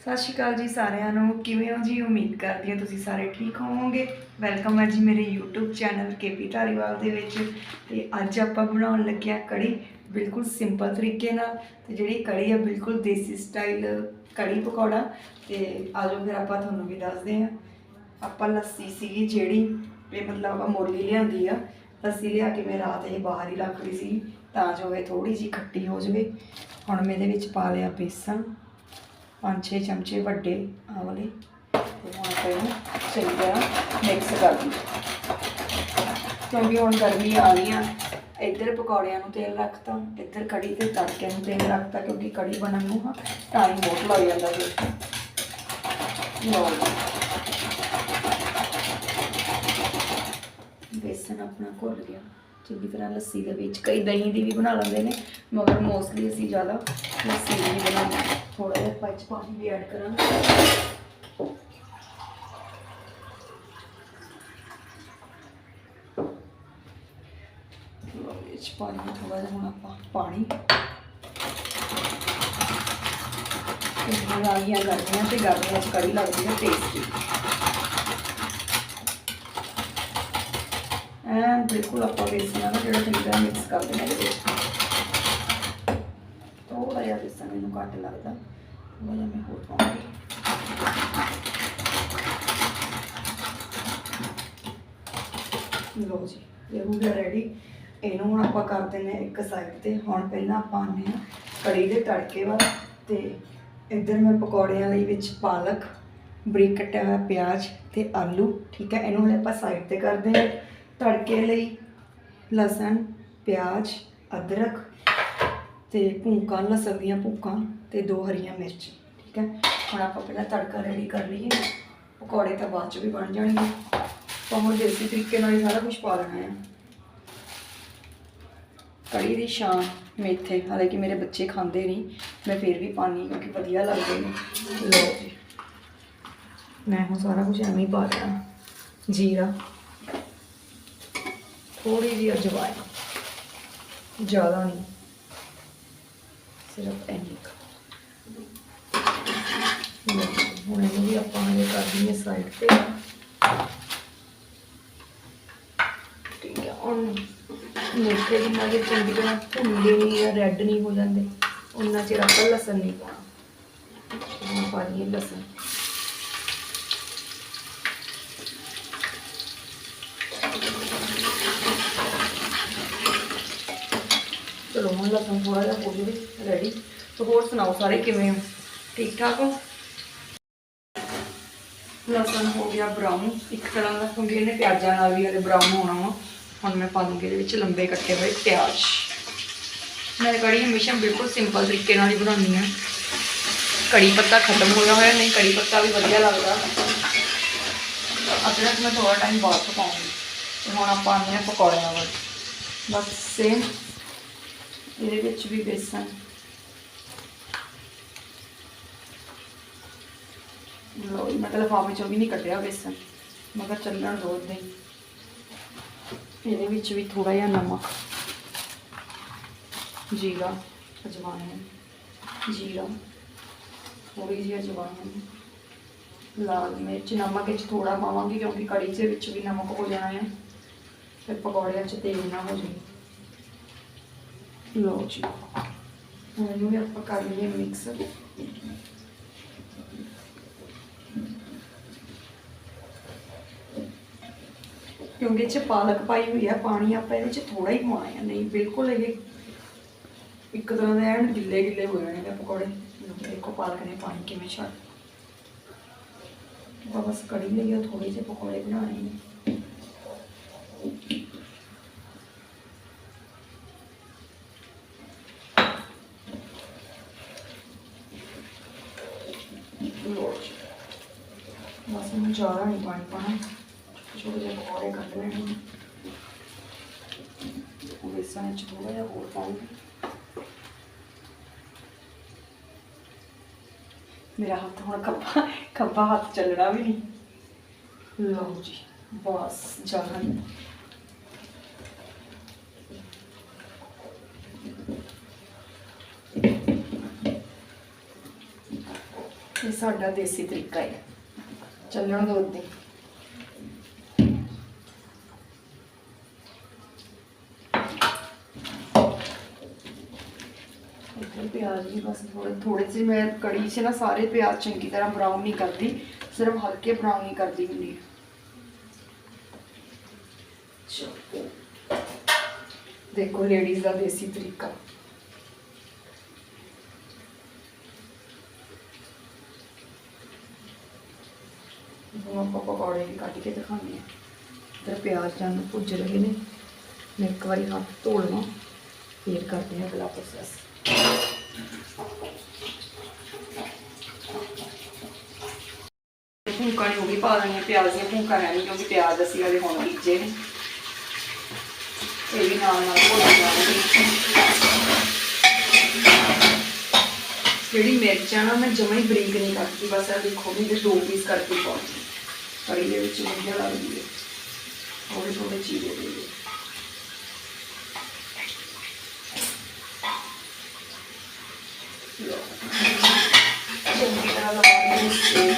ਸਤਿ ਸ਼੍ਰੀ ਅਕਾਲ ਜੀ ਸਾਰਿਆਂ ਨੂੰ। ਕਿਵੇਂ ਹੋ ਜੀ? ਉਮੀਦ ਕਰਦੀ ਹਾਂ ਤੁਸੀਂ ਸਾਰੇ ਠੀਕ ਹੋਵੋਗੇ। ਵੈਲਕਮ ਹੈ ਜੀ ਮੇਰੇ YouTube ਚੈਨਲ ਕੇਪੀ ਧਾਰੀਵਾਲ ਦੇ ਵਿੱਚ। ਤੇ ਅੱਜ ਆਪਾਂ ਬਣਾਉਣ ਲੱਗਿਆ ਕੜੀ ਬਿਲਕੁਲ ਸਿੰਪਲ ਤਰੀਕੇ ਨਾਲ। ਤੇ ਜਿਹੜੀ ਕੜੀ ਆ ਬਿਲਕੁਲ ਦੇਸੀ ਸਟਾਈਲ ਕੜੀ ਪਕੌੜਾ। ਤੇ ਆਜੋ ਫਿਰ ਆਪਾਂ ਤੁਹਾਨੂੰ ਵੀ ਦੱਸਦੇ ਹਾਂ। ਆਪਾਂ ਲੱਸੀ ਸੀਗੀ ਜਿਹੜੀ, ਇਹ ਮਤਲਬ ਆਪਾਂ ਮੋਲੀ ਲਿਆਂਦੀ ਆ। ਲੱਸੀ ਲਿਆ ਕੇ ਮੈਂ ਰਾਤ ਇਹ ਬਾਹਰ ਹੀ ਰੱਖ ਲਈ ਸੀ ਤਾਂ ਜੋ ਇਹ ਥੋੜੀ ਜਿਹੀ ਖੱਟੀ ਹੋ ਜਾਵੇ। ਹੁਣ ਮੈਂ ਇਹਦੇ ਵਿੱਚ ਪਾ ਲਿਆ ਬੇਸਣ। ਪੰਜ ਛੇ ਚਮਚੇ ਵੱਡੇ ਆਹ ਵਾਲੇ। ਤੇ ਹੁਣ ਆਪਾਂ ਇਹਨੂੰ ਚੰਗੀ ਤਰ੍ਹਾਂ ਮਿਕਸ ਕਰ ਦਈਏ ਕਿਉਂਕਿ ਹੁਣ ਗਰਮੀ ਆ ਰਹੀ ਆ, ਇੱਧਰ ਪਕੌੜਿਆਂ ਨੂੰ ਤੇਲ ਰੱਖਤਾ, ਇੱਧਰ ਕੜੀ ਤੇ ਤੜਕੇ ਨੂੰ ਤੇਲ ਰੱਖਤਾ, ਕਿਉਂਕਿ ਕੜੀ ਬਣਨ ਨੂੰ ਟਾਈਮ ਬਹੁਤ ਲੱਗ ਜਾਂਦਾ ਜੀ ਲਓ ਬੇਸਨ ਆਪਣਾ ਘੁਲ ਗਿਆ। ਚੰਗੀ ਤਰ੍ਹਾਂ ਲੱਸੀ ਦੇ ਵਿੱਚ ਕਈ ਦਹੀਂ ਦੀ ਵੀ ਬਣਾ ਲੈਂਦੇ ਨੇ, ਮਗਰ ਮੋਸਟਲੀ ਅਸੀਂ ਜ਼ਿਆਦਾ ਲੱਸੀ ਦੀ ਬਣਾਉਂਦੇ ਥੋੜਾ ਜਿਹਾ ਪੱਚ ਪਾਣੀ ਵੀ ਐਡ ਕਰਾਂਗੇ। ਲਓ ਇਹ ਥੋੜਾ ਜਿਹਾ ਹੁਣ ਆਪਾਂ ਪਾਣੀ। ਇਹ ਰਾਈਆਂ ਗਰਮੀਆਂ ਤੇ ਗਰਮੀਆਂ 'ਚ ਕੜੀ ਲੱਗਦੀ ਹੈ ਟੇਸਟੀ ਐਨ ਬਿਲਕੁਲ ਆਪਾਂ ਬੇਸਨ ਨਾਲ ਜਿਹੜਾ ਚੰਗੀ ਮਿਕਸ ਕਰ ਦੇਣਾ ਇਹਦੇ ਵਿੱਚ। ਥੋੜਾ ਜਿਹਾ ਬੇਸਨ ਮੈਨੂੰ ਘੱਟ ਲੱਗਦਾ ਥੋੜਾ ਜਿਹਾ ਮੈਂ ਹੋਰ ਪਾਉਂਗੀ ਲਓ ਜੀ ਇਹ ਹੋ ਗਿਆ ਰੈਡੀ ਇਹਨੂੰ ਹੁਣ ਆਪਾਂ ਕਰ ਦਿੰਦੇ ਹਾਂ ਇੱਕ ਸਾਈਡ ਤੇ ਹੁਣ ਪਹਿਲਾਂ ਆਪਾਂ ਆਉਂਦੇ ਹਾਂ ਕੜੀ ਦੇ ਤੜਕੇ ਵੱਲ ਤੇ ਇੱਧਰ ਮੈਂ ਪਕੌੜਿਆਂ ਲਈ ਵਿੱਚ ਪਾਲਕ ਬਰੀਕ ਕੱਟਿਆ ਹੋਇਆ ਪਿਆਜ਼ ਤੇ ਆਲੂ ਠੀਕ ਹੈ ਇਹਨੂੰ ਹੁਣ ਆਪਾਂ ਸਾਈਡ ਤੇ ਕਰਦੇ ਹਾਂ ਤੜਕੇ ਲਈ ਲਸਣ ਪਿਆਜ਼ ਅਦਰਕ ਤੇ ਭੁੰਕਾਂ ਲਸਣ ਦੀਆਂ ਭੂਕਾਂ ਤੇ ਦੋ ਹਰੀਆਂ ਮਿਰਚ, ਠੀਕ ਹੈ? ਹੁਣ ਆਪਾਂ ਪਹਿਲਾਂ ਤੜਕਾ ਰੈਡੀ ਕਰ ਲਈਏ। ਪਕੌੜੇ ਤਾਂ ਬਾਅਦ ਚ ਵੀ ਬਣ ਜਾਣਗੇ। ਤਾਂ ਹੁਣ ਦੇਸੀ ਤਰੀਕੇ ਨਾਲ ਹੀ ਸਾਰਾ ਕੁਝ ਪਾ ਲੈਣਾ ਹੈ ਕੜੀ ਦੀ ਸ਼ਾਨ ਮੇਥੇ, ਹਾਲਾਂਕਿ ਮੇਰੇ ਬੱਚੇ ਖਾਂਦੇ ਨਹੀਂ। ਮੈਂ ਫਿਰ ਵੀ ਪਾਣੀ ਕਿਉਂਕਿ ਵਧੀਆ ਲੱਗਦੇ ਨੇ। ਲਓ ਜੀ। ਮੈਂ ਹੁਣ ਸਾਰਾ ਕੁਝ ਐਵੇਂ ਹੀ ਪਾ ਦੇਣਾ। ਜੀਰਾ। ਥੋੜੀ ਜਿਹੀ ਅਜਵਾਇਣ। ਜ਼ਿਆਦਾ ਨਹੀਂ। ਸਿਰਫ ਇੰਨੀ ਹੁਣ ਇਹਨੂੰ ਵੀ ਆਪਾਂ ਇਹ ਕਰ ਦਈਏ ਸਾਈਡ ਤੇ। ਠੀਕ ਹੈ, ਹੁਣ ਮੇਥੇ ਜਿੰਨਾ ਜੇ ਚੰਗੀ ਤਰ੍ਹਾਂ ਭੁੰਨਦੇ ਨਹੀਂ ਜਾਂ ਰੈੱਡ ਨਹੀਂ ਹੋ ਜਾਂਦੇ ਉਹਨਾਂ ਚਿਰ ਆਪਾਂ ਲਸਣ ਨਹੀਂ ਪਾਉਣਾ। ਪਾ ਲਈਏ ਲਸਣ ਚਲੋ ਹੁਣ ਲਸਣ ਥੋੜਾ ਜਿਹਾ ਹੋ ਜਾਵੇ ਰੈਡੀ ਤੇ ਹੋਰ ਸੁਣਾਓ ਸਾਰੇ ਕਿਵੇਂ ਹੋ? ਠੀਕ ਠਾਕ ਹੋ? ਲਸਣ ਹੋ ਗਿਆ ਬਰਾਊਨ ਇੱਕ ਤਰ੍ਹਾਂ ਦਾ ਕਿਉਂਕਿ ਇਹਨੇ ਪਿਆਜ਼ਾਂ ਨਾਲ ਵੀ ਹਲੇ ਬਰਾਊਨ ਹੋਣਾ ਵਾ। ਹੁਣ ਮੈਂ ਪਾ ਦੂੰਗੀ ਇਹਦੇ ਵਿੱਚ ਲੰਬੇ ਕੱਟੇ ਹੋਏ ਪਿਆਜ਼। ਮੈਂ ਕੜੀ ਹਮੇਸ਼ਾ ਬਿਲਕੁਲ ਸਿੰਪਲ ਤਰੀਕੇ ਨਾਲ ਹੀ ਬਣਾਉਂਦੀ ਹਾਂ। ਕੜੀ ਪੱਤਾ ਖਤਮ ਹੋਇਆ ਹੋਇਆ, ਨਹੀਂ ਕੜੀ ਪੱਤਾ ਵੀ ਵਧੀਆ ਲੱਗਦਾ। ਅਦਰਕ ਮੈਂ ਥੋੜਾ ਟਾਈਮ ਬਾਅਦ ਚ ਹੁਣ ਆਪਾਂ ਆਉਂਦੇ ਹਾਂ ਪਕੌੜਿਆਂ ਵੱਲ। ਬਸ ਸੇਮ ਇਹਦੇ ਵਿੱਚ ਵੀ ਬੇਸਨ। ਲੋ ਮਤਲਬ ਲਿਫਾਫੇ ਚੋਂ ਵੀ ਨਹੀਂ ਕੱਢਿਆ ਬੇਸਣ ਮਗਰ ਚੱਲਣ ਦੋ ਏਦਾਂ ਇਹਦੇ ਵਿੱਚ ਵੀ ਥੋੜਾ ਜਿਹਾ ਨਮਕ, ਜੀਰਾ, ਅਜਵਾਇਣ, ਜੀਰਾ ਥੋੜੀ ਜਿਹੀ ਅਜਵਾਇਣ, ਲਾਲ ਮਿਰਚ, ਨਮਕ ਵਿੱਚ ਥੋੜਾ ਪਾਵਾਂਗੀ ਕਿਉਂਕਿ ਕੜੀ ਦੇ ਵਿੱਚ ਵੀ ਨਮਕ ਹੋ ਜਾਣਾ ਹੈ ਫਿਰ ਪਕੌੜਿਆਂ 'ਚ ਤੇਲ ਨਾ ਹੋ ਜਾਵੇ। ਲਓ ਜੀ ਹੁਣ ਇਹਨੂੰ ਵੀ ਆਪਾਂ ਕਰ ਲਈਏ ਮਿਕਸ ਕਿਉਂਕਿ ਇਹ 'ਚ ਪਾਲਕ ਪਾਈ ਹੋਈ ਆ ਪਾਣੀ ਆਪਾਂ ਇਹਦੇ 'ਚ ਥੋੜਾ ਹੀ ਪਾਉਣਾ ਹੈ ਨਹੀਂ ਬਿਲਕੁਲ ਇਹ ਇੱਕ ਤਰ੍ਹਾਂ ਦੇ ਐਨ ਗਿੱਲੇ ਗਿੱਲੇ ਹੋ ਜਾਣੇ ਨੇ ਪਕੌੜੇ ਦੇਖੋ ਪਾਲਕ ਨੇ ਪਾਣੀ ਕਿਵੇਂ ਛੱਡ ਬਸ ਕੜੀ ਲਈ ਆ ਥੋੜੇ ਜਿਹੇ ਪਕੌੜੇ ਬਣਾਉਣੇ ਨੇ ਲਓ ਜੀ ਬਸ ਇਹਨੂੰ ਜ਼ਿਆਦਾ ਨਹੀਂ ਪਾਣੀ ਪਾਣਾ। ਛੋਟੇ ਜਿਹੇ ਪਕੌੜੇ ਕੱਢ ਲੈਣੇ ਉਹ ਬੇਸਣ ਵਿੱਚ ਥੋੜਾ ਜਿਹਾ ਹੋਰ ਪਾਉਂਗੀ। ਮੇਰਾ ਹੱਥ ਹੁਣ ਖੱਬਾ ਖੱਬਾ ਹੱਥ ਚੱਲਣਾ ਵੀ ਨਹੀਂ। ਲਓ ਜੀ, ਬਸ ਜ਼ਿਆਦਾ ਇਹ ਸਾਡਾ ਦੇਸੀ ਤਰੀਕਾ ਹੈ। ਚੱਲਣ ਦੋ ਉੱਤੇ ਪਿਆਜ਼ ਵੀ ਬਸ ਥੋੜੇ ਥੋੜੇ ਜਿਹੇ ਮੈਂ ਕੜੀ 'ਚ ਨਾ ਸਾਰੇ ਪਿਆਜ਼ ਚੰਗੀ ਤਰ੍ਹਾਂ ਬਰਾਊਨ ਨਹੀਂ ਕਰਦੀ, ਸਿਰਫ ਹਲਕੇ ਬਰਾਊਨ ਹੀ ਕਰਦੀ ਹੁੰਦੀ ਦੇਖੋ ਲੇਡੀਜ਼ ਦਾ ਦੇਸੀ ਤਰੀਕਾ ਹੁਣ ਆਪਾਂ ਪਕੌੜੇ ਵੀ ਕੱਢ ਕੇ ਦਿਖਾਉਂਦੇ ਹਾਂ ਇੱਧਰ ਪਿਆਜ਼ ਜਾਨ ਭੁੱਜ ਰਹੇ ਨੇ। ਮੈਂ ਇੱਕ ਵਾਰੀ ਹੱਥ ਧੋ ਲਵਾਂ, ਫੇਰ ਕਰਦੇ ਹਾਂ ਅਗਲਾ ਪ੍ਰੋਸੈਸ ਭੂਕਾ ਨਹੀਂ ਹੋਗੀ ਪਾ ਦੇਣੀ ਪਿਆਜ਼ ਦੀਆਂ ਭੂਕਾ ਰਹਿਣੀ ਕਿਉਂਕਿ ਪਿਆਜ਼ ਅਸੀਂ ਹਲੇ ਹੁਣ ਬੀਜੇ ਨੇ। ਇਹ ਵੀ ਨਾਲ ਨਾਲ ਭੁੱਜ ਜਾਣਗੇ ਜਿਹੜੀ ਮਿਰਚਾਂ ਨਾ ਮੈਂ ਜਮਾ ਹੀ ਬਰੀਕ ਨਹੀਂ ਕੱਟਦੀ, ਬਸ ਇਹ ਦੇਖੋ ਵੀ ਦੋ ਪੀਸ ਕਰਕੇ ਪਾਉਂਦੀ ਕੜੀ ਦੇ ਵਿੱਚ ਵਧੀਆ ਲੱਗਦੀ ਹੈ। ਥੋੜੇ ਥੋੜੇ ਚੀਰੇ ਦੇ ਦੇ ਚੰਗੀ ਤਰ੍ਹਾਂ ਲਗਾ ਲਈ ਸੇਕ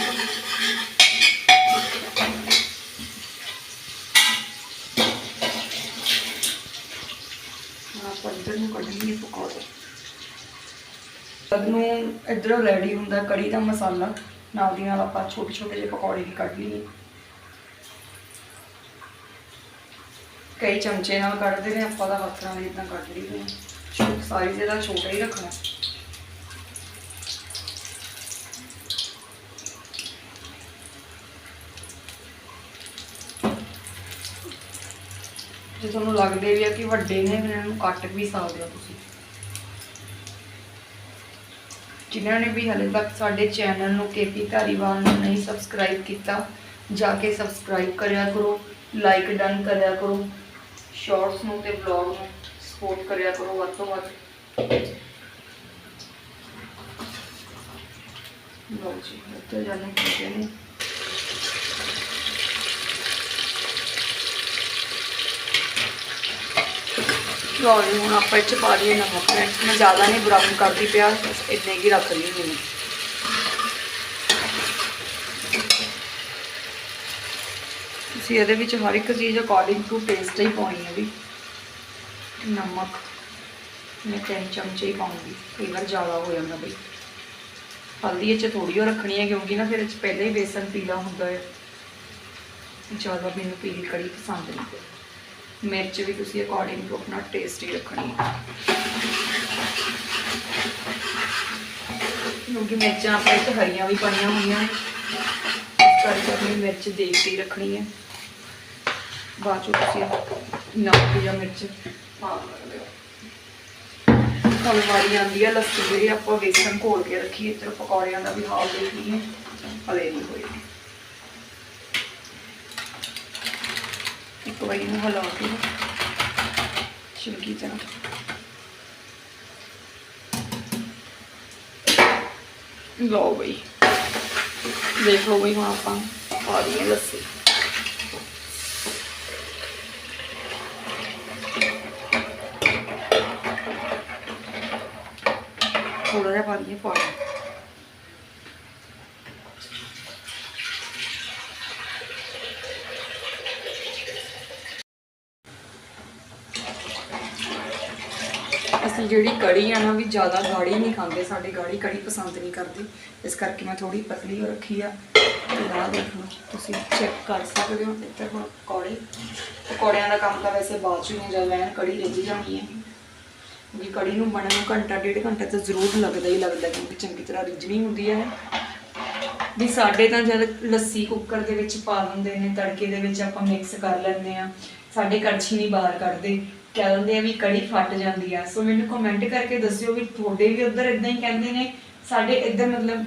ਇੱਧਰ ਨੂੰ ਕੱਢੀਏ ਪਕੌੜੇ। ਤਦ ਨੂੰ ਇੱਧਰੋਂ ਰੈਡੀ ਹੁੰਦਾ ਕੜੀ ਦਾ ਮਸਾਲਾ। ਨਾਲ ਦੀ ਨਾਲ ਆਪਾਂ ਛੋਟੇ ਛੋਟੇ ਜਿਹੇ ਪਕੌੜੇ ਵੀ ਕੱਢ ਲਈਏ। ਕਈ ਚਮਚੇ ਨਾਲ ਕੱਢਦੇ ਨੇ, ਆਪਾਂ ਦਾ ਹੱਥ ਨਾਲ ਇਦਾਂ ਕੱਢ ਲਈਦੇ ਨੇ ਛੋਟਾ ਸਾਈਜ਼ ਇਹਦਾ ਛੋਟਾ ਹੀ ਰੱਖਣਾ। ਜੇ ਤੁਹਾਨੂੰ ਲੱਗਦੇ ਵੀ ਆ ਕਿ ਵੱਡੇ ਨੇ, ਫਿਰ ਇਹਨਾਂ ਨੂੰ ਕੱਟ ਵੀ ਸਕਦੇ ਹੋ ਤੁਸੀਂ। ਜਿਨ੍ਹਾਂ ਨੇ ਵੀ ਹਲੇ ਤੱਕ ਸਾਡੇ ਚੈਨਲ ਨੂੰ ਕੇਪੀ ਧਾਰੀਵਾਲ ਨੂੰ ਨਹੀਂ ਸਬਸਕ੍ਰਾਈਬ ਕੀਤਾ, ਜਾ ਕੇ ਸਬਸਕ੍ਰਾਈਬ ਕਰਿਆ ਕਰੋ ਲਾਈਕ ਡਨ ਕਰਿਆ ਕਰੋ। ਸ਼ਾਰਟਸ ਨੂੰ ਤੇ ਵਲੌਗ ਨੂੰ ਸਪੋਰਟ ਕਰਿਆ ਕਰੋ ਵੱਧ ਤੋਂ ਵੱਧ। ਲਓ ਜੀ, ਇੱਥੇ ਜਾਣੇ ਕਿਤੇ ਨੇ ਲਓ ਜੀ, ਹੁਣ ਆਪਾਂ ਇਹ ਪਾ ਲਈਏ ਨਮਕ। ਮੈਂ ਜ਼ਿਆਦਾ ਨਹੀਂ ਬਰਾਊਨ ਕਰਦੀ ਪਿਆ, ਬਸ ਇੰਨੇ ਹੀ ਰੱਖ ਲਈ ਮੈਨੂੰ ਤੁਸੀਂ ਇਹਦੇ ਵਿੱਚ ਹਰ ਇੱਕ ਚੀਜ਼ ਅਕੋਰਡਿੰਗ ਟੂ ਟੇਸਟ ਹੀ ਪਾਉਣੀ ਹੈ ਵੀ। ਨਮਕ, ਮੈਂ ਤਿੰਨ ਚਮਚੇ ਹੀ ਪਾਉਂਗੀ ਕਈ ਵਾਰ ਜ਼ਿਆਦਾ ਹੋ ਜਾਂਦਾ ਬਈ। ਹਲਦੀ ਇਹ 'ਚ ਥੋੜੀ ਹੋ ਰੱਖਣੀ ਹੈ ਕਿਉਂਕਿ ਨਾ ਫਿਰ ਇਹ 'ਚ ਪਹਿਲਾਂ ਹੀ ਬੇਸਨ ਪੀਲਾ ਹੁੰਦਾ ਹੈ। ਜ਼ਿਆਦਾ ਮੈਨੂੰ ਪੀਲੀ ਕੜੀ ਪਸੰਦ ਨਹੀਂ। ਹੈ ਮਿਰਚ ਵੀ ਤੁਸੀਂ ਅਕੋਰਡਿੰਗ ਟੂ ਆਪਣਾ ਟੇਸਟ ਹੀ ਰੱਖਣੀ ਹੈ। ਕਿਉਂਕਿ ਮਿਰਚਾਂ ਆਪਣੇ ਇੱਥੇ ਹਰੀਆਂ ਵੀ ਪਾਈਆਂ ਹੋਈਆਂ ਨੇ। ਕਰਕੇ ਆਪਣੀ ਮਿਰਚ ਦੇਖ ਕੇ ਹੀ ਰੱਖਣੀ ਹੈ। ਬਾਅਦ ਚੋਂ ਤੁਸੀਂ ਨਮਕ ਜਾਂ ਮਿਰਚ ਪਾ ਸਕਦੇ ਹੋ। ਹੁਣ ਵਾਰੀ ਆਉਂਦੀ ਹੈ ਲੱਸੀ ਜਿਹੜੀ ਆਪਾਂ ਵੇਸਣ ਘੋਲ ਕੇ ਰੱਖੀ ਇੱਧਰ ਪਕੌੜਿਆਂ ਦਾ ਵੀ ਹਾਲ ਦੇਖ ਲਈਏ ਹਲੇ ਨਹੀਂ ਹੋਈ। ਇੱਕ ਵਾਰੀ ਨੂੰ ਹਿਲਾ ਕੇ ਚੰਗੀ ਤਰ੍ਹਾਂ। ਲਓ ਬਈ, ਦੇਖ ਲਓ ਬਈ ਹੁਣ ਆਪਾਂ ਪਾ ਦਈਏ ਲੱਸੀ। ਥੋੜਾ ਜਿਹਾ ਪਾ ਦਈਏ ਪਾਣੀ ਅਸੀਂ ਜਿਹੜੀ ਕੜੀ ਆ ਨਾ ਵੀ ਜ਼ਿਆਦਾ ਗਾੜੀ ਨਹੀਂ ਖਾਂਦੇ, ਸਾਡੇ ਗਾੜੀ ਕੜੀ ਪਸੰਦ ਨਹੀਂ ਕਰਦੇ। ਇਸ ਕਰਕੇ ਮੈਂ ਥੋੜੀ ਪਤਲੀ ਹੋ ਰੱਖੀ ਆ। ਤੇ ਆਹ ਦੇਖ ਤੁਸੀਂ ਚੈੱਕ ਕਰ ਸਕਦੇ ਹੋ, ਇੱਧਰ ਹੁਣ ਪਕੌੜੇ ਪਕੌੜਿਆਂ ਦਾ ਕੰਮ ਤਾਂ ਵੈਸੇ ਬਾਅਦ ਚ ਨਹੀਂ ਹੁੰਦਾ ਜਦ, ਐਨ ਕੜੀ ਰਿੱਝ ਜਾਣੀ ਹੈ। ਕਿਉਂਕਿ ਕੜੀ ਨੂੰ ਬਣਨ ਨੂੰ ਘੰਟਾ, ਡੇਢ ਘੰਟਾ ਤਾਂ ਜ਼ਰੂਰ ਲੱਗਦਾ ਹੀ ਲੱਗਦਾ ਕਿਉਂਕਿ ਚੰਗੀ ਤਰ੍ਹਾਂ ਰਿੱਝਣੀ ਹੁੰਦੀ ਹੈ। ਵੀ ਸਾਡੇ ਤਾਂ ਜਦ ਲੱਸੀ ਕੁੱਕਰ ਦੇ ਵਿੱਚ ਪਾ ਦਿੰਦੇ ਨੇ, ਤੜਕੇ ਦੇ ਵਿੱਚ ਆਪਾਂ ਮਿਕਸ ਕਰ ਲੈਂਦੇ ਆ ਸਾਡੇ ਕੜਛੀ ਨਹੀਂ ਬਾਹਰ ਕੱਢਦੇ, ਕਹਿ ਦਿੰਦੇ ਆ ਵੀ ਕੜੀ ਫਟ ਜਾਂਦੀ ਆ। ਸੋ ਮੈਨੂੰ ਕਮੈਂਟ ਕਰਕੇ ਦੱਸਿਓ ਵੀ ਤੁਹਾਡੇ ਵੀ ਉਧਰ ਇਦਾਂ ਹੀ ਕਹਿੰਦੇ ਨੇ। ਸਾਡੇ ਇੱਧਰ ਮਤਲਬ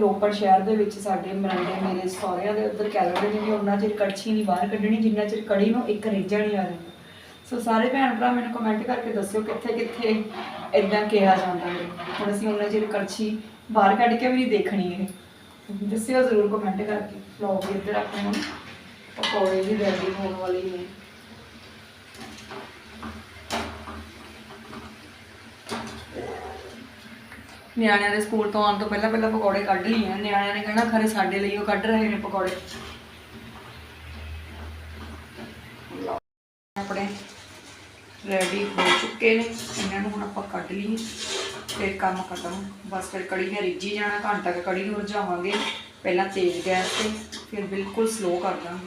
ਰੋਪੜ ਸ਼ਹਿਰ ਦੇ ਵਿੱਚ ਸਾਡੇ ਮਰੰਡੇ ਮੇਰੇ ਸਹੁਰਿਆਂ ਦੇ ਉੱਧਰ ਕਹਿ ਦਿੰਦੇ ਨੇ ਵੀ ਉਹਨਾਂ ਚਿਰ ਕੜਛੀ ਨਹੀਂ ਬਾਹਰ ਕੱਢਣੀ, ਜਿੰਨਾ ਚਿਰ ਕੜੀ ਨੂੰ ਇੱਕ ਰੇਜਾ ਨਹੀਂ ਆ ਜਾਂਦਾ ਸੋ ਸਾਰੇ ਭੈਣ ਭਰਾ ਮੈਨੂੰ ਕਮੈਂਟ ਕਰਕੇ ਦੱਸਿਓ ਕਿੱਥੇ ਕਿੱਥੇ ਇਦਾਂ ਕਿਹਾ ਜਾਂਦਾ ਹੈ। ਹੁਣ ਅਸੀਂ ਉਹਨਾਂ ਚਿਰ ਕੜਛੀ ਬਾਹਰ ਕੱਢ ਕੇ ਵੀ ਦੇਖਣੀ ਇਹ। ਦੱਸਿਓ ਜ਼ਰੂਰ ਕਮੈਂਟ ਕਰਕੇ। ਲਓ ਵੀ ਇੱਧਰ ਆਪਣੇ ਹੁਣ ਪਕੌੜੇ ਵੀ ਰੈਡੀ ਹੋਣ ਵਾਲੇ ਨੇ। ਨਿਆਣਿਆਂ ਦੇ ਸਕੂਲ ਤੋਂ ਆਉਣ ਤੋਂ ਪਹਿਲਾਂ ਪਹਿਲਾਂ ਪਕੌੜੇ ਕੱਢ ਲਈਏ ਨਿਆਣਿਆਂ ਨੇ ਕਹਿਣਾ, ਖਰੇ ਸਾਡੇ ਲਈ ਉਹ ਕੱਢ ਰਹੇ ਨੇ ਪਕੌੜੇ। ਰੈਡੀ ਹੋ ਚੁੱਕੇ ਨੇ। ਇਹਨਾਂ ਨੂੰ ਹੁਣ ਆਪਾਂ ਕੱਢ ਲਈਏ, ਫਿਰ ਕੰਮ ਖਤਮ। ਬਸ ਫਿਰ ਕੜੀ ਨੇ ਰਿੱਝੀ ਜਾਣਾ, ਘੰਟਾ ਕੁ ਕੜੀ ਨੂੰ ਰਝਾਵਾਂਗੇ। ਪਹਿਲਾਂ ਤੇਜ਼ ਗੈਸ ਤੇ, ਫਿਰ ਬਿਲਕੁਲ ਸਲੋ ਕਰ ਦਾਂਗੇ।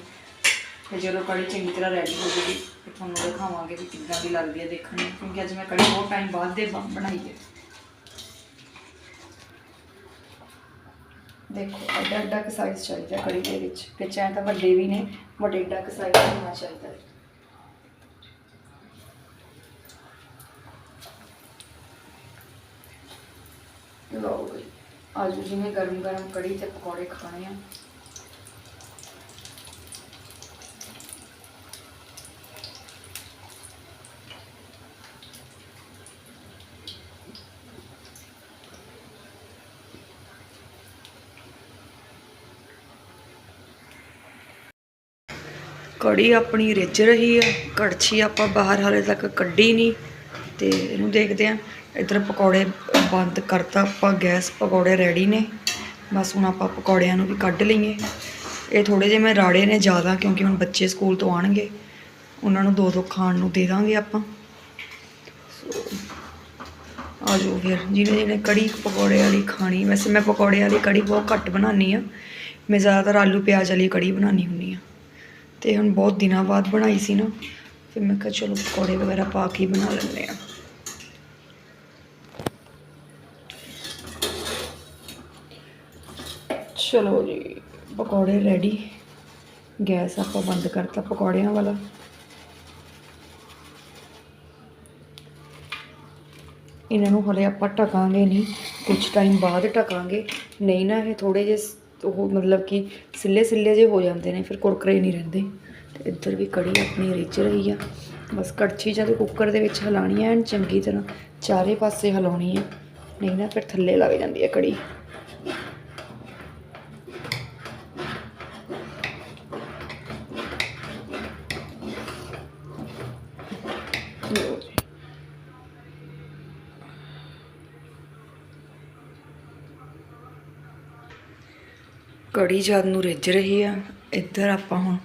ਫਿਰ ਜਦੋਂ ਕੜੀ ਚੰਗੀ ਤਰ੍ਹਾਂ ਰੈਡੀ ਹੋ ਜਾਏਗੀ, ਫਿਰ ਤੁਹਾਨੂੰ ਦਿਖਾਵਾਂਗੇ ਵੀ ਕਿੱਦਾਂ ਦੀ ਲੱਗਦੀ ਹੈ ਦੇਖਣ ਨੂੰ, ਕਿਉਂਕਿ ਅੱਜ ਮੈਂ ਕੜੀ ਬਹੁਤ ਟਾਈਮ ਬਾਅਦ ਦੇ ਬਣਾਈ ਹੈ। ਦੇਖੋ ਅੱਡਾ ਅੱਡਾ ਕੁ ਸਾਈਜ਼ ਚਾਹੀਦਾ ਕੜੀ ਦੇ ਵਿੱਚ ਤੇ ਚਾਹੇ ਤਾਂ ਵੱਡੇ ਵੀ ਨੇ ਵੱਡੇ ਅੱਡਾ ਕੁ ਸਾਈਜ਼ ਹੋਣਾ ਚਾਹੀਦਾ। ਲਓ ਬਈ। ਆਲੂ ਜਿਵੇਂ ਗਰਮ ਗਰਮ ਕੜੀ ਤੇ ਪਕੌੜੇ ਖਾਣੇ ਆ। ਕੜੀ ਆਪਣੀ ਰਿੱਝ ਰਹੀ ਆ ਕੜਛੀ ਆਪਾਂ ਬਾਹਰ ਹਾਲੇ ਤੱਕ ਕੱਢੀ ਨਹੀਂ ਤੇ ਇਹਨੂੰ ਦੇਖਦੇ ਆ ਇੱਧਰ ਪਕੌੜੇ ਬੰਦ ਕਰਤਾ ਆਪਾਂ, ਗੈਸ ਪਕੌੜੇ ਰੈਡੀ ਨੇ। ਬਸ ਹੁਣ ਆਪਾਂ ਪਕੌੜਿਆਂ ਨੂੰ ਵੀ ਕੱਢ ਲਈਏ। ਇਹ ਥੋੜੇ ਜਿਹੇ ਮੈਂ ਰਾੜੇ ਨੇ ਜ਼ਿਆਦਾ, ਕਿਉਂਕਿ ਹੁਣ ਬੱਚੇ ਸਕੂਲ ਤੋਂ ਆਣਗੇ ਉਹਨਾਂ ਨੂੰ ਦੋ ਦੋ ਖਾਣ ਨੂੰ ਦੇ ਦਾਂਗੇ ਆਪਾਂ। ਸੋ ਆ ਜਾਓ ਫਿਰ। ਜਿਹਨੇ ਜਿਹਨੇ ਕੜੀ ਪਕੌੜੇ ਵਾਲੀ ਖਾਣੀ, ਵੈਸੇ ਮੈਂ ਪਕੌੜੇ ਵਾਲੀ ਕੜੀ ਬਹੁਤ ਘੱਟ ਬਣਾਉਣੀ ਆ ਮੈਂ ਜ਼ਿਆਦਾਤਰ ਆਲੂ ਪਿਆਜ਼ ਵਾਲੀ ਕੜੀ ਬਣਾਉਣੀ ਹੁੰਦੀ ਆ ਤੇ ਹੁਣ ਬਹੁਤ ਦਿਨਾਂ ਬਾਅਦ ਬਣਾਈ ਸੀ ਨਾ। ਫਿਰ ਮੈਂ ਕਿਹਾ ਚਲੋ ਪਕੌੜੇ ਵਗੈਰਾ ਪਾ ਕੇ ਹੀ ਬਣਾ ਲੈਂਦੇ ਆ ਚਲੋ ਜੀ, ਪਕੌੜੇ ਰੈਡੀ ਗੈਸ ਆਪਾਂ ਬੰਦ ਕਰਤਾ ਪਕੌੜਿਆਂ ਵਾਲਾ। ਇਹਨਾਂ ਨੂੰ ਹਲੇ ਆਪਾਂ ਢਕਾਂਗੇ ਨਹੀਂ ਕੁਝ ਟਾਈਮ ਬਾਅਦ ਢਕਾਂਗੇ। ਨਹੀਂ ਨਾ, ਇਹ ਥੋੜੇ ਜਿਹੇ ਉਹ ਮਤਲਬ ਕਿ ਸਿੱਲੇ ਸਿੱਲੇ ਜੇ ਹੋ ਜਾਂਦੇ ਨੇ, ਫਿਰ ਕੁਰਕਰੇ ਨਹੀਂ ਰਹਿੰਦੇ। ਤੇ ਇੱਧਰ ਵੀ ਕੜੀ ਆਪਣੀ ਰਿੱਝ ਰਹੀ ਆ। ਬਸ ਕੜਛੀ ਜਾਂ ਤੇ ਕੁੱਕਰ ਦੇ ਵਿੱਚ ਹਿਲਾਉਣੀ ਐ ਐਨ ਚੰਗੀ ਤਰ੍ਹਾਂ ਚਾਰੇ ਪਾਸੇ ਹਿਲਾਉਣੀ ਹੈ ਨਹੀਂ ਨਾ, ਫਿਰ ਥੱਲੇ ਲੱਗ ਜਾਂਦੀ ਹੈ ਕੜੀ। ਕੜੀ ਜਦ ਨੂੰ ਰਿੱਝ ਰਹੀ ਆ, ਇੱਧਰ ਆਪਾਂ ਹੁਣ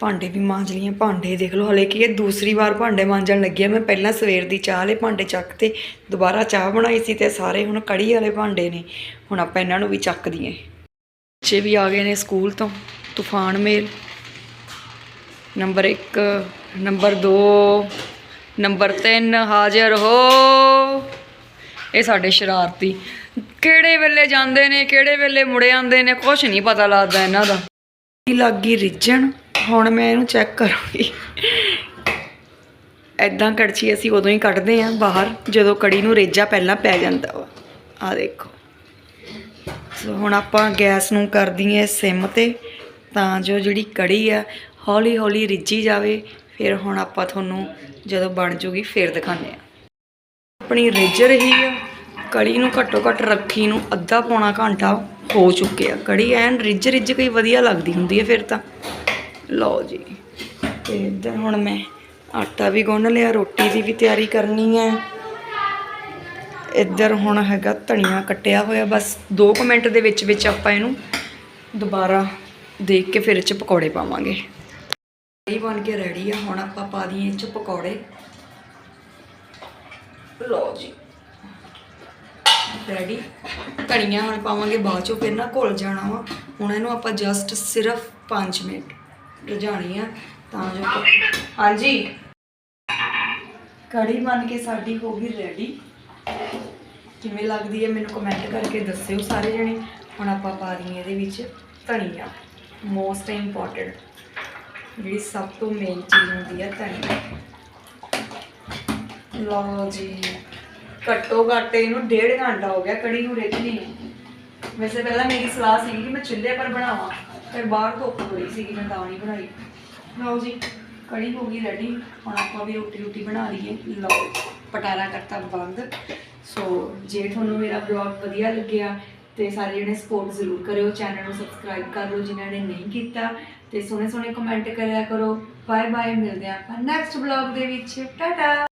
ਭਾਂਡੇ ਵੀ ਮਾਂਜ ਲਈਏ, ਭਾਂਡੇ ਦੇਖ ਲਓ, ਹਲੇ ਕਿ ਇਹ ਦੂਸਰੀ ਵਾਰ ਭਾਂਡੇ ਮਾਂਜਣ ਲੱਗੀ ਆ। ਮੈਂ ਪਹਿਲਾਂ ਸਵੇਰ ਦੀ ਚਾਹ ਵਾਲੇ ਭਾਂਡੇ ਚੱਕ ਤੇ ਦੁਬਾਰਾ ਚਾਹ ਬਣਾਈ ਸੀ ਤੇ ਸਾਰੇ ਹੁਣ ਕੜੀ ਵਾਲੇ ਭਾਂਡੇ ਨੇ, ਹੁਣ ਆਪਾਂ ਇਹਨਾਂ ਨੂੰ ਵੀ ਚੱਕ ਦਈਏ। ਬੱਚੇ ਵੀ ਆ ਗਏ ਨੇ ਸਕੂਲ ਤੋਂ, ਤੂਫਾਨ ਮੇਲ। ਨੰਬਰ 1 ਨੰਬਰ 2 ਨੰਬਰ 3 ਹਾਜ਼ਰ ਹੋ। ਇਹ ਸਾਡੇ ਸ਼ਰਾਰਤੀ। ਕਿਹੜੇ ਵੇਲੇ ਜਾਂਦੇ ਨੇ, ਕਿਹੜੇ ਵੇਲੇ ਮੁੜੇ ਆਉਂਦੇ ਨੇ ਕੁਝ ਨਹੀਂ ਪਤਾ ਲੱਗਦਾ ਇਹਨਾਂ ਦਾ। ਕੀ ਲੱਗੀ ਰਿੱਝਣ? ਹੁਣ ਮੈਂ ਇਹਨੂੰ ਚੈੱਕ ਕਰਾਂਗੀ। ਐਦਾਂ ਕੜਛੀ ਅਸੀਂ ਉਦੋਂ ਹੀ ਕੱਢਦੇ ਆਂ ਬਾਹਰ, ਜਦੋਂ ਕੜੀ ਨੂੰ ਰੇਜਾ ਪਹਿਲਾਂ ਪੈ ਜਾਂਦਾ ਵਾ। ਆ ਦੇਖੋ। ਸੋ ਹੁਣ ਆਪਾਂ ਗੈਸ ਨੂੰ ਕਰ ਦਈਏ ਸਿਮ ਤੇ, ਤਾਂ ਜੋ ਜਿਹੜੀ ਕੜੀ ਆ ਹੌਲੀ ਹੌਲੀ ਰਿੱਝੀ ਜਾਵੇ। ਫਿਰ ਹੁਣ ਆਪਾਂ ਤੁਹਾਨੂੰ ਜਦੋਂ ਬਣ ਜੂਗੀ, ਫਿਰ ਦਿਖਾਉਂਦੇ ਆ ਆਪਣੀ ਰਿੱਝ ਰਹੀ ਆ। ਕੜੀ ਨੂੰ ਘੱਟੋ ਘੱਟ ਰੱਖੀ ਨੂੰ ਅੱਧਾ ਪੌਣਾ ਘੰਟਾ ਹੋ ਚੁੱਕਿਆ ਕੜੀ ਐਨ ਰਿੱਝ ਰਿੱਝ ਕੇ ਵਧੀਆ ਲੱਗਦੀ ਹੁੰਦੀ ਹੈ ਫਿਰ ਤਾਂ। ਲਓ ਜੀ, ਤੇ ਇੱਧਰ ਹੁਣ ਮੈਂ ਆਟਾ ਵੀ ਗੁੰਨ ਲਿਆ, ਰੋਟੀ ਦੀ ਵੀ ਤਿਆਰੀ ਕਰਨੀ ਹੈ ਇੱਧਰ ਹੁਣ ਹੈਗਾ ਧਨੀਆ ਕੱਟਿਆ ਹੋਇਆ, ਬਸ 2 ਮਿੰਟ ਦੇ ਵਿੱਚ ਵਿੱਚ ਆਪਾਂ ਇਹਨੂੰ ਦੁਬਾਰਾ ਦੇਖ ਕੇ ਫਿਰ ਇਹ ਚ ਪਕੌੜੇ ਪਾਵਾਂਗੇ। ਕੜੀ ਬਣ ਕੇ ਰੈਡੀ ਆ, ਹੁਣ ਆਪਾਂ ਪਾ ਦਈਏ ਇਹ ਚ ਪਕੌੜੇ। ਲਓ ਜੀ। ਰੈਡੀ ਧਨੀਆ ਹੁਣ ਪਾਵਾਂਗੇ, ਬਾਅਦ ਚੋਂ ਫਿਰ ਨਾ ਘੁਲ ਜਾਣਾ ਵਾ। ਹੁਣ ਇਹਨੂੰ ਆਪਾਂ ਜਸਟ ਸਿਰਫ 5 ਮਿੰਟ ਰਝਾਣੀ ਆ, ਤਾਂ ਜੋ ਹਾਂਜੀ। ਕੜੀ ਬਣ ਕੇ ਸਾਡੀ ਹੋ ਗਈ ਰੈਡੀ ਕਿਵੇਂ ਲੱਗਦੀ ਹੈ ਮੈਨੂੰ ਕਮੈਂਟ ਕਰਕੇ ਦੱਸਿਓ ਸਾਰੇ ਜਣੇ। ਹੁਣ ਆਪਾਂ ਪਾ ਦਈਏ ਇਹਦੇ ਵਿੱਚ ਧਨੀਆ। ਮੋਸਟ ਇੰਪੋਰਟੈਂਟ ਜਿਹੜੀ ਸਭ ਤੋਂ ਮੇਨ ਚੀਜ਼ ਹੁੰਦੀ ਹੈ ਧਨੀਆ। ਲਓ ਜੀ। ਘੱਟੋ ਘੱਟ ਇਹਨੂੰ ਡੇਢ ਘੰਟਾ ਹੋ ਗਿਆ ਕੜੀ ਨੂੰ ਰਿੱਝਣੀ ਨੂੰ ਵੈਸੇ ਪਹਿਲਾਂ ਮੇਰੀ ਸਲਾਹ ਸੀ ਕਿ ਮੈਂ ਚੁੱਲ੍ਹੇ ਪਰ ਬਣਾਵਾਂ, ਫਿਰ ਬਾਹਰ ਧੁੱਪ ਹੋਈ ਸੀ ਮੈਂ ਤਾਂ ਨਹੀਂ ਬਣਾਈ। ਲਓ ਜੀ, ਕੜੀ ਹੋ ਗਈ ਰੈਡੀ ਹੁਣ ਆਪਾਂ ਵੀ ਰੋਟੀ ਰੋਟੀ ਬਣਾ ਲਈਏ। ਲਓ, ਪਟਾਰਾ ਕਰਤਾ ਬੰਦ। ਸੋ ਜੇ ਤੁਹਾਨੂੰ ਮੇਰਾ ਬਲੌਗ ਵਧੀਆ ਲੱਗਿਆ ਤੇ ਸਾਰੇ ਜਣੇ ਸਪੋਰਟ ਜ਼ਰੂਰ ਕਰਿਓ ਚੈਨਲ ਨੂੰ ਸਬਸਕ੍ਰਾਈਬ ਕਰ ਲਓ ਜਿਨ੍ਹਾਂ ਨੇ ਨਹੀਂ ਕੀਤਾ ਤੇ ਸੋਹਣੇ ਸੋਹਣੇ ਕਮੈਂਟ ਕਰਿਆ ਕਰੋ। ਬਾਏ ਬਾਏ ਮਿਲਦੇ ਆਪਾਂ ਨੈਕਸਟ ਬਲੌਗ ਦੇ ਵਿੱਚ। ਟਾਟਾ